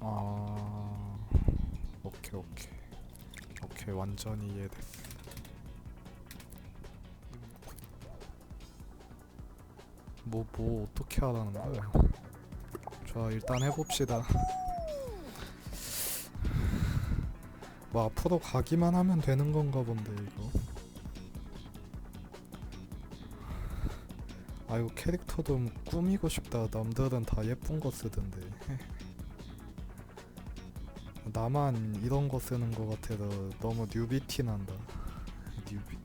아 오케이 오케이. 오케이 완전히 이해됐어 뭐뭐 어떻게 하라는 거야 자 일단 해봅시다. 뭐 앞으로 가기만 하면 되는 건가 본데 이거? 아 이거 캐릭터도 뭐 꾸미고 싶다. 남들은 다 예쁜 거 쓰던데 나만 이런 거 쓰는 거 같아서 너무 뉴비티 난다. 뉴비.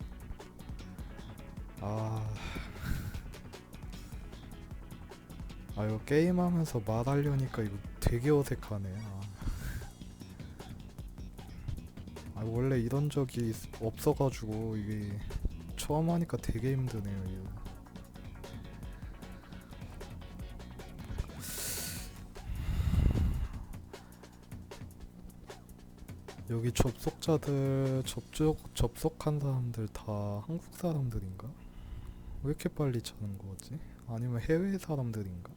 아... 아 이거 게임하면서 말하려니까 이거 되게 어색하네. 아. 아 원래 이런 적이 있- 없어가지고 이게 처음 하니까 되게 힘드네요 이거 여기 접속자들 접촉 접속한 사람들 다 한국 사람들인가? 왜 이렇게 빨리 차는 거지? 아니면 해외 사람들인가?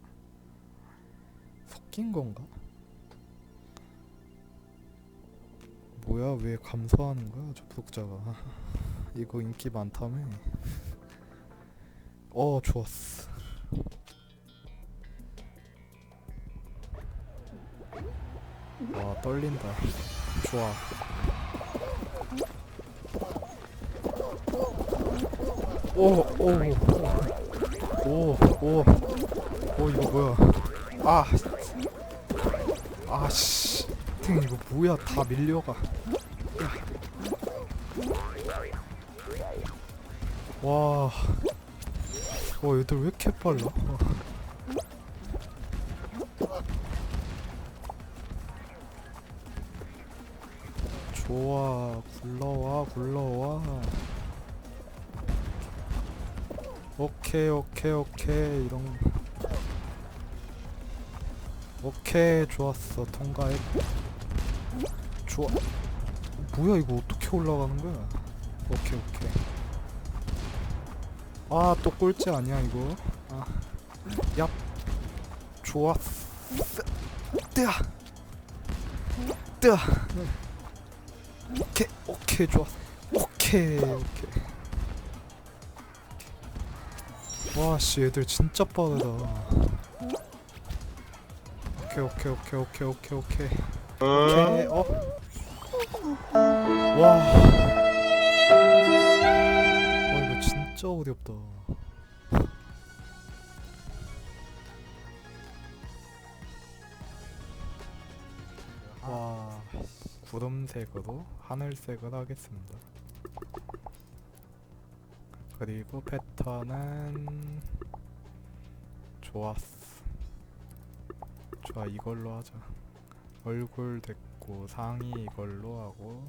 섞인 건가? 뭐야 왜 감소하는 거야 접속자가? 이거 인기 많다며? 어 좋았어. 와 떨린다. 좋아. 오, 오, 오, 오, 오, 이거 뭐야? 아, 아, 씨, 팅 이거 뭐야? 다 밀려가. 와, 와, 얘들 왜 이렇게 빨라? 좋아 굴러와 굴러와. 오케이 오케이 오케이 이런 오케이 좋았어 통과했 좋아. 뭐야 이거 어떻게 올라가는 거야? 오케이 오케이. 아 또 꼴찌 아니야 이거? 아얍. 좋았어. 뜨아. 뜨아 오케이 오케이 좋아. 오케이 오케이. 와씨 얘들 진짜 빠르다. 오케이 오케이 오케이 오케이 오케이 오케이. 오케이 어? 와. 와, 이거 진짜 어렵다 구름색으로 하늘색을 하겠습니다. 그리고 패턴은 좋았어. 좋아 이걸로 하자. 얼굴 됐고 상의 이걸로 하고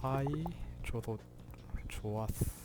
사이 저도 좋았어.